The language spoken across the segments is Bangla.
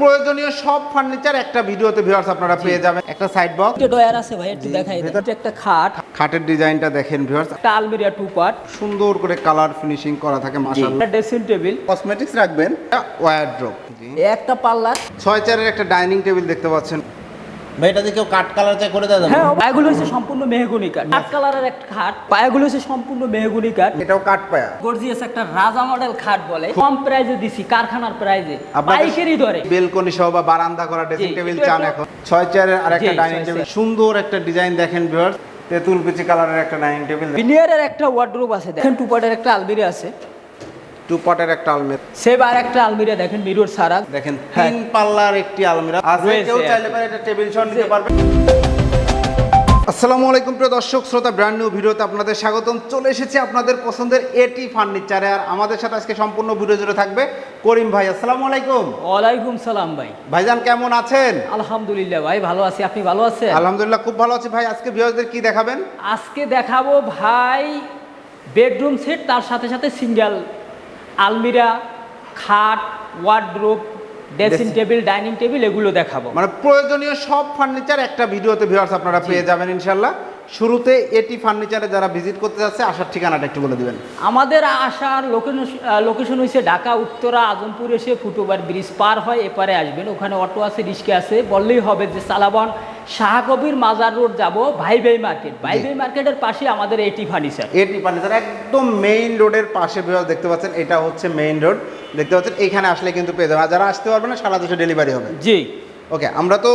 প্রয়োজনীয় সব ফার্নিচার একটা ভিডিওতে ভিউয়ার্স আপনারা পেয়ে যাবেন। একটা সাইড বক্স একটা ডয়ার আছে ভাই একটু দেখাই দেন। এটা একটা খাট। খাটের ডিজাইনটা দেখেন ভিউয়ার্স একটা আলমিরা টু পার্ট সুন্দর করে কালার ফিনিশিং করা থাকে মাশাআল্লাহ। একটা ড্রেসিং টেবিল কসমেটিক্স রাখবেন। ওয়ারড্রপ একটা পাল্লা। ছয় চারের একটা ডাইনিং টেবিল দেখতে পাচ্ছেন। এটা দিয়ে কেউ কাট কালার চাই করে দেওয়া যাবে হ্যাঁ পায়াগুলো হচ্ছে সম্পূর্ণ মেহগুনি কাঠ। কাঠ কালারের একটা খাট। পায়াগুলো হচ্ছে সম্পূর্ণ মেহগুনি কাঠ। এটাও কাট পায়া। গর্জিয়াস একটা রাজা মডেল খাট বলে। কম প্রাইজে দিছি কারখানার প্রাইজে পাইকারি ধরে বেলকনি সহ বা বারান্দা করা ড্রেসিং টেবিল চান এখন। ছয় চেয়ারের আর একটা ডাইনিং টেবিল সুন্দর একটা ডিজাইন দেখেন ভিউয়ার্স তেঁতুল কুচি কালারের একটা ডাইনিং টেবিল বিনিয়ারের একটা ওয়ার্ড্রোব আছে দেখেন টু পার্টের একটা আলমিরা আছে। টু পটের একটা আলমিরা। সেভ আর একটা আলমিরা দেখেন মিরর সারা। দেখেন হ্যাঁ। তিন পাল্লার একটি আলমিরা। আছে কেউ চাইলে। পারে এটা টেবিল সহ নিতে পারবে। আসসালামু আলাইকুম প্রিয় দর্শক শ্রোতা ব্র্যান্ড নিউ ভিডিওতে আপনাদের স্বাগতম। চলে এসেছি আপনাদের পছন্দের এটি ফার্নিচারে আর আমাদের সাথে আজকে সম্পূর্ণ ভিডিও জুড়ে থাকবে করিম ভাই। আসসালামু আলাইকুম। ওয়ালাইকুম সালাম ভাই। ভাইজান কেমন আছেন? আলহামদুলিল্লাহ ভাই ভালো আছি। আপনি ভালো আছেন? আলহামদুলিল্লাহ খুব ভালো আছি। ভাই আজকে ভিউয়ারদের কি দেখাবেন? আজকে দেখাবো ভাই বেডরুম সেট তার সাথে সাথে সিঙ্গেল আলমিরা খাট wardrobe dressing table dining table এগুলো দেখাবো। মানে প্রয়োজনীয় সব ফার্নিচার একটা ভিডিওতে ভিউয়ার্স আপনারা পেয়ে যাবেন ইনশাল্লাহ শুরুতে এটি ফার্নিচারে যারা ভিজিট করতে যাচ্ছে আসার ঠিকানাটা একটু বলে দিবেন। আমাদের আসার লোকেশন হয়েছে ঢাকা উত্তরা আজমপুর এসে ফুটওভার ব্রিজ পার হয় এপারে আসবেন। ওখানে অটো আছে রিক্সা আছে। বললেই হবে যে সালাবন শাহকবির মাজার রোড যাব ভাই ভাই মার্কেট। ভাই ভাই মার্কেটের পাশে আমাদের এটি ফার্নিচার। এটি ফার্নিচার একদম মেইন রোডের পাশে দেখতে পাচ্ছেন এটা হচ্ছে মেইন রোড দেখতে পাচ্ছেন এখানে আসলে কিন্তু পেয়ে যাবেন। যারা আসতে পারবে না সারা দেশে ডেলিভারি হবে। জি। ওকে আমরা তো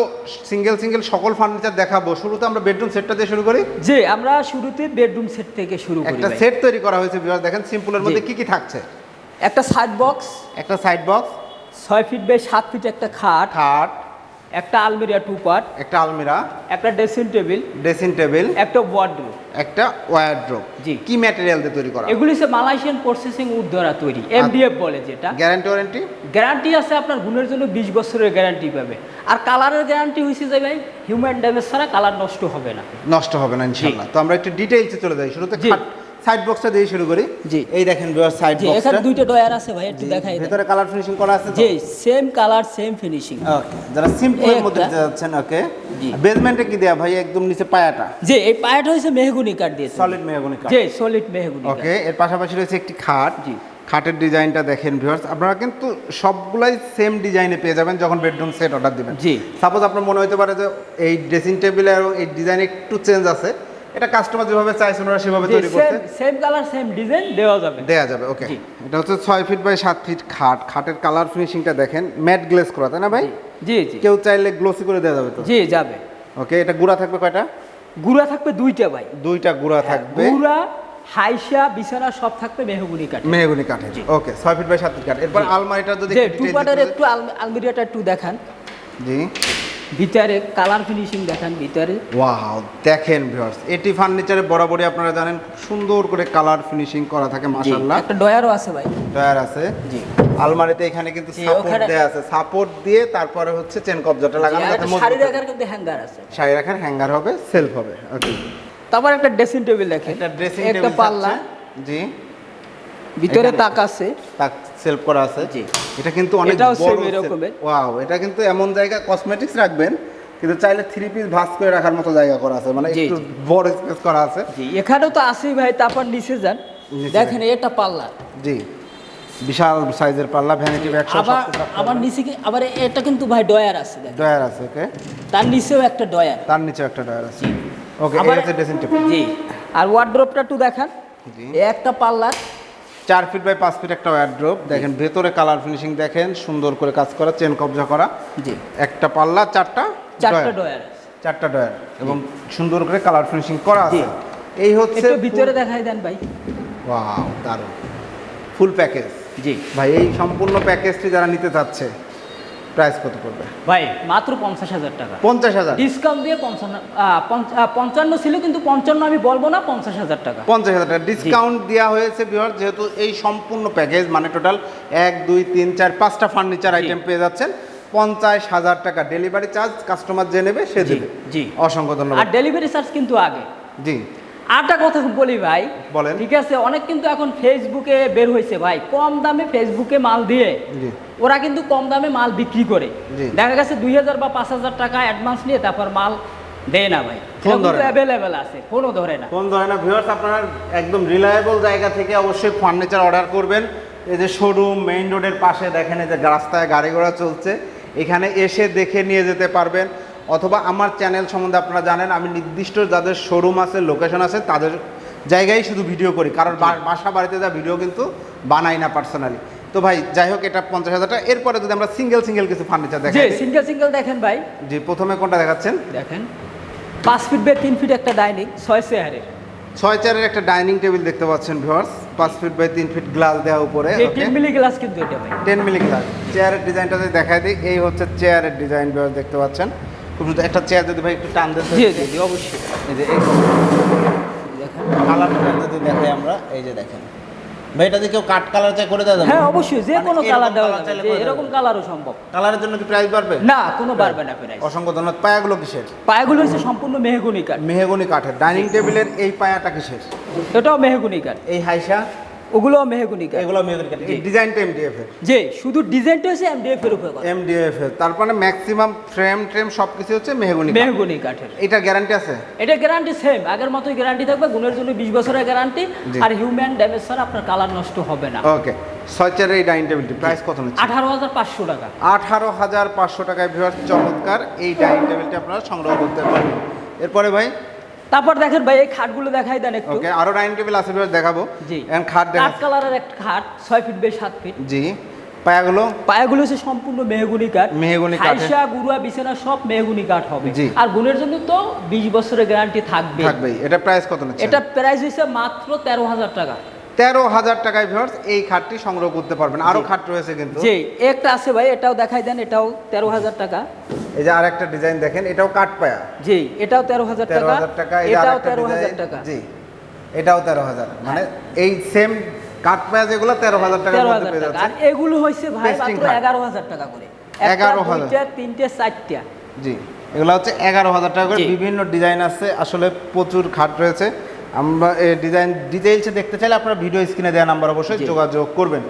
সিঙ্গেল সিঙ্গেল সকল ফার্নিচার দেখাবো। শুরুতে আমরা বেডরুম সেটটা দিয়ে শুরু করি। জি আমরা শুরুতে বেডরুম সেট থেকে শুরু করি একটা সেট তৈরি করা হয়েছে বিভাগ দেখেন সিম্পলের মধ্যে। কি কি থাকছে? একটা সাইড বক্স একটা সাইড বক্স ছয় ফিট বাই সাত ফিট একটা খাট। খাট। একটা আলমিরিয়া টু পার্ট একটা আলমিরা একটা ড্রেসিং টেবিল ড্রেসিং টেবিল একটা ওয়ার্ড্রোব একটা ওয়ারড্রপ জি। কি ম্যাটেরিয়াল দিয়ে তৈরি করা? এগুলি হচ্ছে মালয়েশিয়ান প্রসেসিং উদ্ধারা তৈরি এমডিএফ বলে যেটা। গ্যারান্টি ওয়ারেন্টি গ্যারান্টি আছে আপনার গুণের জন্য বিশ বছরের গ্যারান্টি পাবে। আর কালারের গ্যারান্টি হয়েছে যে ভাই হিউম্যান ড্যামেজ ছাড়া কালার নষ্ট হবে না। নষ্ট হবে না ইনশাআল্লাহ। তো আমরা একটু ডিটেইলসে চলে যাই শুরুতে জি। সাইড বক্সটা দিয়ে শুরু করি। জি। এই দেখেন সাইড যে বক্সটা এখানে দুইটা ডয়ার আছে ভাই একটু দেখাই। ভেতরে কালার ফিনিশিং করা আছে জি same colour same finishing okay যারা সিম্পলের এই মধ্যে যাচ্ছেন ওকে জি। বেসমেন্টে কি দেয়া ভাই? একদম নিচে পায়াটা। যে এই পায়াটা হয়েছে মেহগুনি কাঠ দিয়েছে সলিড মেহগনি কাঠ। যে সলিড মেহগুনি। ওকে এর পাশাপাশি রয়েছে একটি খাট। জি। খাটের ডিজাইনটা দেখেন ভিউয়ার্স আপনারা কিন্তু সবগুলাই সেম ডিজাইনে পেয়ে যাবেন যখন বেডরুম সেট অর্ডার দিবেন। জি। সাপোজ আপনার মনে হতে পারে যে এই ড্রেসিং টেবিলের এই ডিজাইন একটু চেঞ্জ আছে। এটা কাস্টমার যেভাবে চাইছে ওনারা সেভাবে তৈরি করতে সেম কালার সেম ডিজাইন দেওয়া যাবে। দেওয়া যাবে ওকে এটা হচ্ছে ছয় ফিট বাই সাত ফিট খাট। খাটের কালার ফিনিশিংটা দেখেন ম্যাট গ্লেস করা তাই না ভাই? জি জি কেউ চাইলে গ্লোসি করে দেওয়া যাবে তো? জি যাবে। ওকে এটা গুড়া থাকবে কয়টা? গুড়া থাকবে দুইটা ভাই। দুইটা গুড়া থাকবে। গুড়া হাইসা বিছানা সব থাকবে মেহগুনি কাঠ মেহগুনি কাঠের। জি। ওকে ছয় ফিট বাই সাত ফিট কাঠ। এরপর আলমারিটা যদি একটু টু পার্টের একটু আল- আলমিরিয়াটা একটু দেখান। জি। ভিতরে কালার ফিনিশিং দেখেন ভিতরে। ওয়াও দেখেন ভিউয়ার্স এটি ফার্নিচারে বরাবরই আপনারা জানেন সুন্দর করে কালার ফিনিশিং করা থাকে মাশাআল্লাহ। একটা ডয়ারও আছে ভাই। ডয়ার আছে। জি। আলমারিতে এখানে কিন্তু সাপোর্ট দেয়া আছে। সাপোর্ট দিয়ে তারপরে হচ্ছে চেন কবজাটা লাগানো যাতে শাড়ি রাখার কিন্তু হ্যাঙ্গার আছে। শাড়ি রাখার হ্যাঙ্গার হবে সেলফ হবে ওকে তারপর একটা ড্রেসিং টেবিল দেখেন। এটা ড্রেসিং টেবিল একটা পাল্লা। জি। ভিতরে তাক আছে। তাক সেলফ করা আছে। জি। এটা কিন্তু অনেক বড় এরকমের। ওয়াও এটা কিন্তু এমন জায়গা কসমেটিক্স রাখবেন কিন্তু চাইলে থ্রি পিস ভাস করে রাখার মতো জায়গা করা আছে মানে একটু বড় স্পেস করা আছে। জি এখানেও তো আছেই ভাই তারপর নিচে যান। দেখেন এটা পাল্লা। জি বিশাল সাইজের পাল্লা ভ্যানিটি ব্যাগ আবার আবার নিচে কি আবার এটা কিন্তু ভাই ডয়ার আছে দেখেন। ডয়ার আছে ওকে। তার নিচেও একটা ডয়ার তার নিচেও একটা ডয়ার আছে। ওকে এই আবার- ড্রেসিং টেবিল জি। আর ওয়ার্ড্রপটা একটু দেখান। জি। একটা পাল্লা। চার ফিট বাই পাঁচ ফিট একটা ওয়ারড্রোপ দেখেন ভেতরে কালার ফিনিশিং দেখেন সুন্দর করে কাজ করা চেন কবজা করা। জি। একটা পাল্লা চারটা চারটা ডয়ার। চারটা ডয়ার এবং সুন্দর করে কালার ফিনিশিং করা আছে। এই হচ্ছে একটু ভিতরে দেখাই দেন ভাই। ওয়াও দারুণ। ফুল প্যাকেজ জি। ভাই এই সম্পূর্ণ প্যাকেজটি যারা নিতে চাচ্ছে প্রাইস কত পড়বে? ভাই মাত্র পঞ্চাশ হাজার টাকা। পঞ্চাশ হাজার? ডিসকাউন্ট দিয়ে পঞ্চান্ন পঞ্চান্ন ছিল কিন্তু পঞ্চান্ন আমি বলব না পঞ্চাশ হাজার টাকা। পঞ্চাশ হাজার টাকা। ডিসকাউন্ট দেওয়া হয়েছে বিহার যেহেতু এই সম্পূর্ণ প্যাকেজ মানে টোটাল এক দুই তিন চার পাঁচটা ফার্নিচার আইটেম পেয়ে যাচ্ছেন। পঞ্চাশ হাজার টাকা ডেলিভারি চার্জ কাস্টমার যে নেবে সে দেবে। জি। অসংখ্য আর ডেলিভারি চার্জ কিন্তু আগে। জি। আরেকটা কথা বলি ভাই। বলেন। ঠিক আছে অনেক কিন্তু এখন ফেসবুকে বের হয়েছে ভাই। কম দামে ফেসবুকে মাল দিয়ে ওরা কিন্তু কম দামে মাল বিক্রি করে। দেখা গেছে দুই হাজার বা পাঁচ হাজার টাকা অ্যাডভান্স নিয়ে তারপর মাল দেয় না ভাই। ফোন ধরে অ্যাভেলেবেল আছে ফোনও ধরে না। ভিউয়ার্স আপনারা একদম রিলায়েবল জায়গা থেকে অবশ্যই ফার্নিচার অর্ডার করবেন। এই যে শোরুম মেইন রোডের পাশে দেখেন এই যে রাস্তায় গাড়ি ঘোড়া চলছে। এখানে এসে দেখে নিয়ে যেতে পারবেন। অথবা আমার চ্যানেল সম্বন্ধে আপনারা জানেন আমি নির্দিষ্ট যাদের শোরুম আছে লোকেশন আছে তাদের জায়গায় শুধু ভিডিও করি। কারণ বাসা বাড়িতে যা ভিডিও কিন্তু বানাই না পার্সোনালি তো ভাই যাই হোক এটা পঞ্চাশ হাজার টাকা। এরপরে যদি আমরা সিঙ্গেল সিঙ্গেল কিছু ফার্নিচার যে দেখাই। সিঙ্গেল সিঙ্গেল দেখেন ভাই। জি প্রথমে কোনটা দেখাচ্ছেন? দেখেন। পাঁচ ফিট বাই তিন ফিট একটা ডাইনিং ছয় চেয়ারের ছয় চেয়ারের একটা ডাইনিং টেবিল দেখতে পাচ্ছেন ভিউয়ার্স পাঁচ ফিট বাই তিন ফিট গ্লাস দেওয়া উপরে টেন মিলি গ্লাস কিন্তু এটা ভাই। টেন মিলি গ্লাস চেয়ারের ডিজাইনটা যদি দেখাই দিই এই হচ্ছে চেয়ারের ডিজাইন ভিউয়ার্স দেখতে পাচ্ছেন। একটা চেয়ার যদি ভাই একটু টান জি জি। জি অবশ্যই। এই যে দেখেন কালারটা যদি দেখাই আমরা এই যে দেখেন। ভাই এটা যদি কেউ কাট কালার চাই করে দেওয়া যাবে? হ্যাঁ অবশ্যই যে মানে কোনো কালার দেওয়া যাবে এরকম কালারও সম্ভব। কালারের জন্য কি প্রাইস বাড়বে? না কোনো বাড়বে না প্রাইস অসংখ্য ধন্যবাদ। পায়াগুলো কিসের? পায়াগুলো হচ্ছে সম্পূর্ণ মেহগুনি কাঠ। মেহগনি কাঠের। ডাইনিং টেবিলের এই পায়াটা কিসের? এটাও মেহগুনি কাঠ। এই হাইসা? ওগুলোও মেহগুনি কাঠ এগুলো মেহগনি কাঠ ডিজাইনটা এমডিএফ এর। যে শুধু ডিজাইনটা হচ্ছে এমডিএফ এর উপরে। এমডিএফ এর। তারপরে ম্যাক্সিমাম ফ্রেম ট্রেম সব কিছু হচ্ছে মেহগনি মেহগুনি কাঠের এটা গ্যারান্টি আছে? এটা গ্যারান্টি সেম আগের মতোই গ্যারান্টি থাকবে গুণের জন্য বিশ বছরের গ্যারান্টি আর হিউম্যান ড্যামেজ ছাড়া আপনার কালার নষ্ট হবে না। ওকে ছয় এই ডাইনিং টেবিলটি প্রাইস কত নিচ্ছে? আঠারো হাজার পাঁচশো টাকা। আঠারো হাজার পাঁচশো টাকায় ভিউয়ার চমৎকার এই ডাইনিং টেবিলটি আপনারা সংগ্রহ করতে পারবেন। এরপরে ভাই তারপর দেখেন ভাই এই খাটগুলো দেখাই দেন একটু। ওকে আরও ডাইনিং টেবিল আছে ভিউয়ার দেখাবো। জি। এখন খাট দেখা কাট কালারের একটা খাট 6 ফিট বাই 7 ফিট জি। পায়াগুলো? পায়াগুলো হচ্ছে সম্পূর্ণ মেহগুনি কাঠ। মেহগনি কাঠ হাইসা গুরুয়া বিছানা সব মেহগুনি কাঠ হবে। জি। আর গুণের জন্য তো বিশ বছরের গ্যারান্টি থাকবে থাকবে এটা প্রাইস কত নিচ্ছে এটা প্রাইস হইছে মাত্র তেরো হাজার টাকা। তেরো হাজার টাকায় ভিউয়ার্স এই খাটটি সংগ্রহ করতে পারবেন। আরও খাট রয়েছে কিন্তু। জি একটা আছে ভাই এটাও দেখাই দেন এটাও তেরো হাজার টাকা। এই যে আরেকটা ডিজাইন দেখেন এটাও কাঠ পায়া। জি এটাও তেরো হাজার তেরো টাকা হাজার টাকা এটাও তেরো হাজার টাকা। জি এটাও তেরো হাজার। মানে এই সেম কাঠ পায়া যেগুলো তেরো হাজার টাকার তেরো হাজার টাকা। আর এগুলো হয়েছে ভাই মাত্র এগারো হাজার টাকা করে। 11,000 একটা, দুইটা তিনটে চারটা। জি এগুলো হচ্ছে এগারো হাজার টাকা করে। বিভিন্ন ডিজাইন আছে আসলে প্রচুর খাট রয়েছে। আমরা এই ডিজাইন ডিটেইলসে দেখতে চাইলে আপনারা ভিডিও স্ক্রিনে দেওয়া নাম্বার অবশ্যই যোগাযোগ করবেন।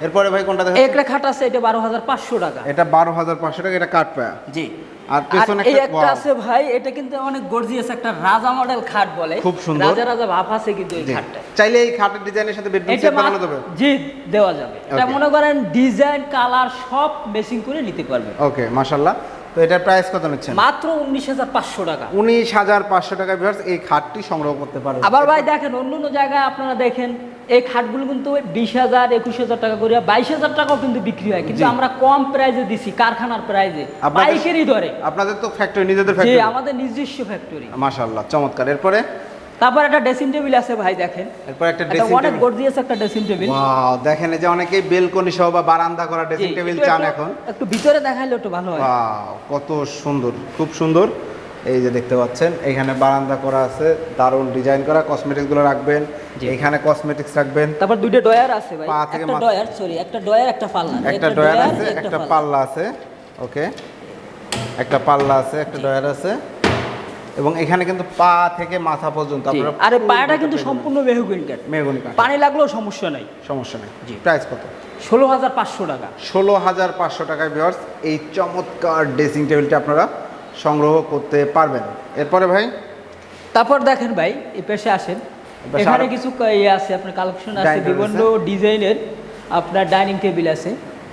এরপরে ভাই কোনটা দেখেন একটা খাট আছে এটা বারো হাজার পাঁচশো টাকা। এটা বারো হাজার পাঁচশো টাকা এটা কাঠ পায়া। জি। আর পেছনে এই একটা- আছে ভাই এটা কিন্তু অনেক গর্জিয়াস একটা রাজা মডেল খাট বলে। খুব সুন্দর। রাজা রাজা ভাব আছে কিন্তু এই খাটটা চাইলে এই খাটের ডিজাইনের সাথে বেডরুম সেট বানানো যাবে। জি দেওয়া যাবে। এটা মনে করেন ডিজাইন কালার সব মেসিং করে নিতে পারবে ওকে মাশাল্লাহ তো এটার প্রাইস কত নিচ্ছেন? মাত্র উনিশ হাজার পাঁচশো টাকা। উনিশ হাজার পাঁচশো টাকা ভিউয়ার্স এই খাটটি সংগ্রহ করতে পারবেন। আবার ভাই দেখেন অন্য অন্য জায়গায় আপনারা দেখেন এই খাটগুলো কিন্তু বিশ হাজার একুশ হাজার টাকা করে বাইশ হাজার টাকাও কিন্তু বিক্রি হয়। কিন্তু আমরা কম প্রাইজে দিছি কারখানার প্রাইজে বাইকেরই ধরে আপনাদের তো ফ্যাক্টরি নিজেদের ফ্যাক্টরি আমাদের নিজস্ব ফ্যাক্টরি মাশাল্লাহ চমৎকার। এরপরে? তারপর একটা ড্রেসিং টেবিল আছে ভাই দেখেন। এরপর একটা ড্রেসিং অনেক টেবিল গর্জিয়াস একটা ড্রেসিং টেবিল ওয়াও দেখেন এই যে অনেকেই বেলকনি সহ বা বারান্দা করা ড্রেসিং টেবিল চান এখন। একটু ভিতরে দেখাইলে একটু ভালো হয়। ওয়াও কত সুন্দর খুব সুন্দর। এই যে দেখতে পাচ্ছেন এখানে বারান্দা করা আছে দারুণ ডিজাইন করা কসমেটিক্সগুলো রাখবেন। এখানে কসমেটিক্স রাখবেন। তারপর দুইটা ডয়ার আছে ভাই একটা ডয়ার সরি একটা ডয়ার একটা পাল্লা। একটা ডয়ার আছে একটা পাল্লা। আছে ওকে একটা পাল্লা আছে একটা ডয়ার আছে। এবং এখানে কিন্তু পা থেকে মাথা পর্যন্ত আরে পায়াটা কিন্তু সম্পূর্ণ মেহগুন কাঠ। মেহগনি কাঠ। পানি লাগলেও সমস্যা নাই। সমস্যা নাই। জি। প্রাইস কত? ষোলো হাজার পাঁচশো টাকা। ষোলো হাজার পাঁচশো টাকায় ভিওর্স এই চমৎকার ড্রেসিং টেবিলটা আপনারা সংগ্রহ করতে পারবেন। এরপরে ভাই? তারপর দেখেন ভাই এই পেশে আসেন। এখানে কিছু ইয়ে আছে আপনার কালেকশন আছে বিভিন্ন ডিজাইনের আপনার ডাইনিং টেবিল আছে।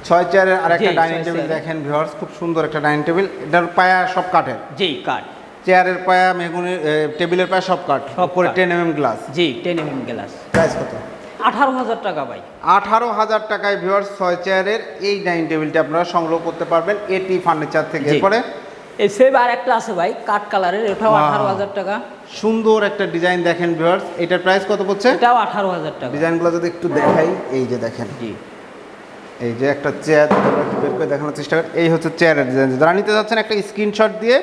ছয় চেয়ারের আর একটা ডাইনিং টেবিল দেখেন ভিওর্স খুব সুন্দর একটা ডাইনিং টেবিল এটার পায়া সব কাঠের? জি কাঠ। চেয়ারের পায়া মেগুনি টেবিলের পায়া সব কাঠ। সব কাঠ। টেন এম এম গ্লাস জি টেন এম গ্লাস প্রাইস কত? আঠারো হাজার টাকা ভাই। আঠারো হাজার টাকায় ভিওর্স ছয় চেয়ারের এই ডাইনিং টেবিলটি আপনারা সংগ্রহ করতে পারবেন এটি ফার্নিচার থেকে। এরপরে? এই সেভ আর একটা আছে ভাই কাঠ কালারের এটাও. আঠারো হাজার টাকা। সুন্দর একটা ডিজাইন দেখেন ভিওর্স এটার প্রাইস কত পড়ছে? এটাও আঠারো হাজার টাকা। ডিজাইনগুলো যদি একটু দেখাই এই যে দেখেন। জি। এই যে একটা চেয়ার বের করে দেখানোর চেষ্টা করেন এই হচ্ছে চেয়ারের ডিজাইন যারা নিতে যাচ্ছেন একটা স্ক্রিনশট দিয়ে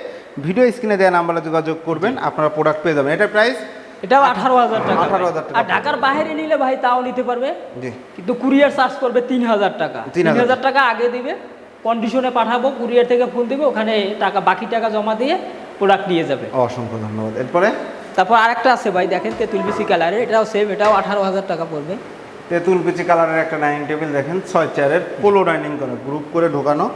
ভিডিও স্ক্রিনে দেওয়া নাম্বারে যোগাযোগ করবেন আপনারা প্রোডাক্ট পেয়ে যাবেন। এটা প্রাইস এটাও আঠারো হাজার টাকা। 18,000 ভাই। টাকা। আর ঢাকার বাইরে নিলে ভাই তাও নিতে পারবে। জি। কিন্তু কুরিয়ার চার্জ করবে তিন হাজার টাকা। 3,000 তিন হাজার টাকা আগে দিবে কন্ডিশনে পাঠাবো কুরিয়ার থেকে ফুল দিবে ওখানে টাকা বাকি টাকা জমা দিয়ে প্রোডাক্ট নিয়ে যাবে। অসংখ্য ধন্যবাদ। এরপরে? তারপর আরেকটা আছে ভাই দেখেন তেঁতুল বিসি কালারের এটাও সেম এটাও আঠারো হাজার টাকা পড়বে। তেঁতুল পিচি কালারের একটা ডাইনিং টেবিল দেখেন ছয় চেয়ারের পোলো ডাইনিং করা গ্রুপ করে ঢোকানো।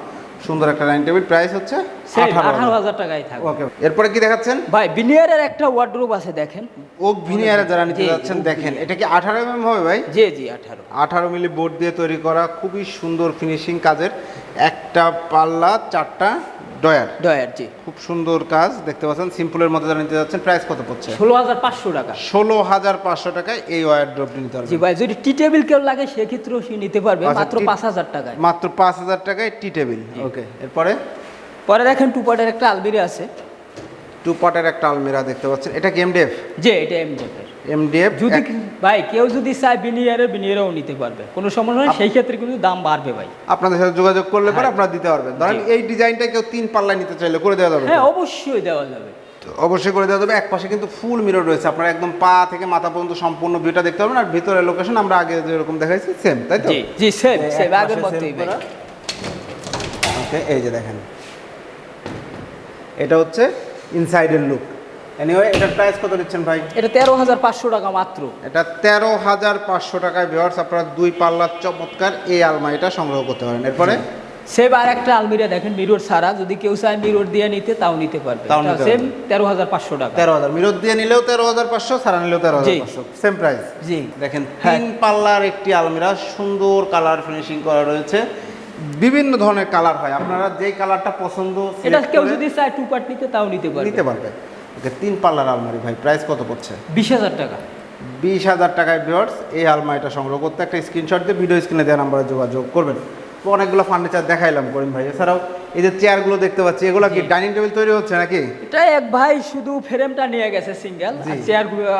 সুন্দর একটা ডাইনিং টেবিল প্রাইস হচ্ছে আঠারো হাজার। টাকায় থাকবে। ওকে এরপরে কি দেখাচ্ছেন? ভাই ভিনিয়ারের একটা ওয়ার্ডরোব আছে দেখেন। ও ভিনিয়ারে যারা নিতে যাচ্ছেন দেখেন এটা কি আঠারো এম হবে ভাই? জি জি আঠারো। আঠারো মিলি বোর্ড দিয়ে তৈরি করা খুবই সুন্দর ফিনিশিং কাজের। একটা পাল্লা চারটা ডয়ার। ডয়ার জি। খুব সুন্দর কাজ দেখতে পাচ্ছেন সিম্পলের মধ্যে যারা নিতে যাচ্ছেন প্রাইস কত পড়ছে? ষোলো হাজার পাঁচশো টাকা। ষোলো হাজার পাঁচশো টাকায় এই ওয়ার ড্রপটি নিতে জি ভাই যদি টি টেবিল কেউ লাগে সেক্ষেত্রেও সে নিতে পারবে আচ্ছা, মাত্র পাঁচ হাজার টাকায়। মাত্র পাঁচ হাজার টাকায় টি টেবিল ওকে এরপরে? পরে দেখেন টু পার্টের একটা আলমিরি আছে। টু পটের একটা আলমিরা দেখতে পাচ্ছেন। এটা কি এমডিএফ যে এটা এমজেপের এমডিএফ যদি ভাই কেউ যদি চায় বিনিয়ারের বিনিয়ারেও নিতে পারবে কোনো সমস্যা নেই সেই ক্ষেত্রে কিন্তু দাম বাড়বে ভাই। আপনাদের সাথে যোগাযোগ করলে পরে হ্যাঁ। আপনারা দিতে পারবেন। ধরেন এই ডিজাইনটা কেউ তিন পাল্লায় নিতে চাইলে করে দেওয়া যাবে হ্যাঁ অবশ্যই দেওয়া যাবে। তো অবশ্যই করে দেওয়া যাবে। এক পাশে কিন্তু ফুল মিরর রয়েছে। আপনারা একদম পা থেকে মাথা পর্যন্ত সম্পূর্ণ ভিউটা দেখতে পারবেন। আর ভিতরের লোকেশন আমরা আগে যেরকম দেখাইছি সেম তাই তো? জি জি সেম সেম আগের মতোই। ওকে এই যে দেখেন। এটা হচ্ছে ইনসাইডের লুক এনিওয়ে এটার প্রাইস কত দিচ্ছেন ভাই? এটা তেরো হাজার পাঁচশো টাকা মাত্র। এটা তেরো হাজার পাঁচশো টাকায় ভিওয়ার্স আপনারা দুই পাল্লার চমৎকার এই আলমারিটা সংগ্রহ করতে পারেন। এরপরে? সেম আর একটা আলমিরা দেখেন মিরর ছাড়া। যদি কেউ চায় মিরর দিয়ে নিতে তাও নিতে পারবে। সেম তেরো হাজার পাঁচশো টাকা। তেরো হাজার। মিরর দিয়ে নিলেও তেরো হাজার পাঁচশো সারা নিলেও তেরো হাজার পাঁচশো। সেম প্রাইস জি। দেখেন হ্যাঁ। তিন পাল্লার একটি আলমিরা সুন্দর কালার ফিনিশিং করা রয়েছে। বিভিন্ন ধরনের কালার হয়। আপনারা যেই কালারটা পছন্দ এটা কেউ যদি চায় টু পার্ট নিতে তাও নিতে পারবে। নিতে পারবে। ওকে তিন পাল্লার আলমারি ভাই প্রাইস কত পড়ছে? বিশ হাজার টাকা। বিশ হাজার টাকায় ভিওর্স এই আলমারিটা সংগ্রহ করতে একটা স্ক্রিনশট দিয়ে ভিডিও স্ক্রিনে দেওয়া নাম্বারে যোগাযোগ করবেন। অনেকগুলো ফার্নিচার দেখাইলাম করিম ভাই। এছাড়াও এই যে চেয়ারগুলো দেখতে পাচ্ছি এগুলো কি ডাইনিং টেবিল তৈরি হচ্ছে নাকি? এটা এক ভাই শুধু ফ্রেমটা নিয়ে গেছে সিঙ্গেল। আর চেয়ারগুলো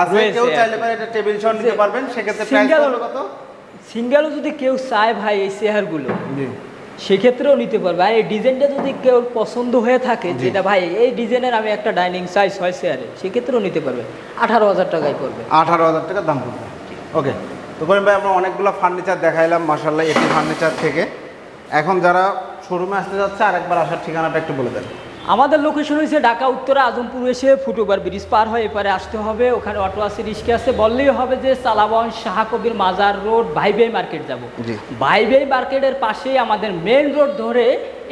আছে রয়েছে কেউ চাইলে। পরে এটা টেবিল শট নিতে পারবেন সেক্ষেত্রে প্রাইস কত? সিঙ্গেলও যদি কেউ চায় ভাই এই চেয়ারগুলো জি। সেক্ষেত্রেও নিতে পারবে। আর এই ডিজাইনটা যদি কেউ পছন্দ হয়ে থাকে যেটা ভাই এই ডিজাইনের আমি একটা ডাইনিং সাইজ হয় চেয়ারে সেক্ষেত্রেও নিতে পারবে। আঠারো হাজার টাকায় পড়বে। আঠারো হাজার টাকা দাম পড়বে। ওকে তো করিম ভাই আমরা অনেকগুলো ফার্নিচার দেখাইলাম মার্শাল্লাহ এটি ফার্নিচার থেকে। এখন যারা শোরুমে আসতে যাচ্ছে আরেকবার আসার ঠিকানাটা একটু বলে দেন। আমাদের লোকেশন হয়েছে ঢাকা উত্তরা আজমপুর এসে ফুটওভার ব্রিজ পার হয়ে এপারে আসতে হবে। ওখানে অটো আছে রিক্সা আছে। বললেই হবে যে সালাবন শাহকবির মাজার রোড ভাইবেই মার্কেট যাব। ভাইবেই মার্কেটের পাশেই আমাদের মেন রোড ধরে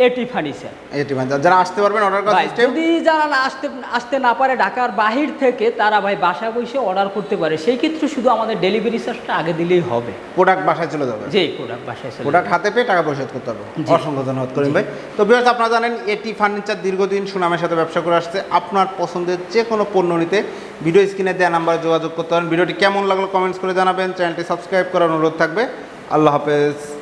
এটি ফার্নিচার এটি ফার্নিচার যারা আসতে পারবেন অর্ডার করার সিস্টেম যদি যারা আসতে আসতে না পারে ঢাকার বাহির থেকে তারা ভাই বাসা বসে অর্ডার করতে পারে। সেই ক্ষেত্রে শুধু আমাদের ডেলিভারি চার্জটা আগে দিলেই হবে। প্রোডাক্ট বাসায় চলে যাবে। যে প্রোডাক্ট বাসায় চলে প্রোডাক্ট হাতে পেয়ে টাকা পরিশোধ করতে হবে। অসংখ্য ধন্যবাদ করিম ভাই। তো বিয়ার্স আপনারা জানেন এটি ফার্নিচার দীর্ঘদিন সুনামের সাথে ব্যবসা করে আসছে। আপনার পছন্দের যে কোনো পণ্য নিতে ভিডিও স্ক্রিনে দেওয়া নাম্বারে যোগাযোগ করতে পারেন। ভিডিওটি কেমন লাগল কমেন্টস করে জানাবেন। চ্যানেলটি সাবস্ক্রাইব করার অনুরোধ থাকবে। আল্লাহ হাফেজ।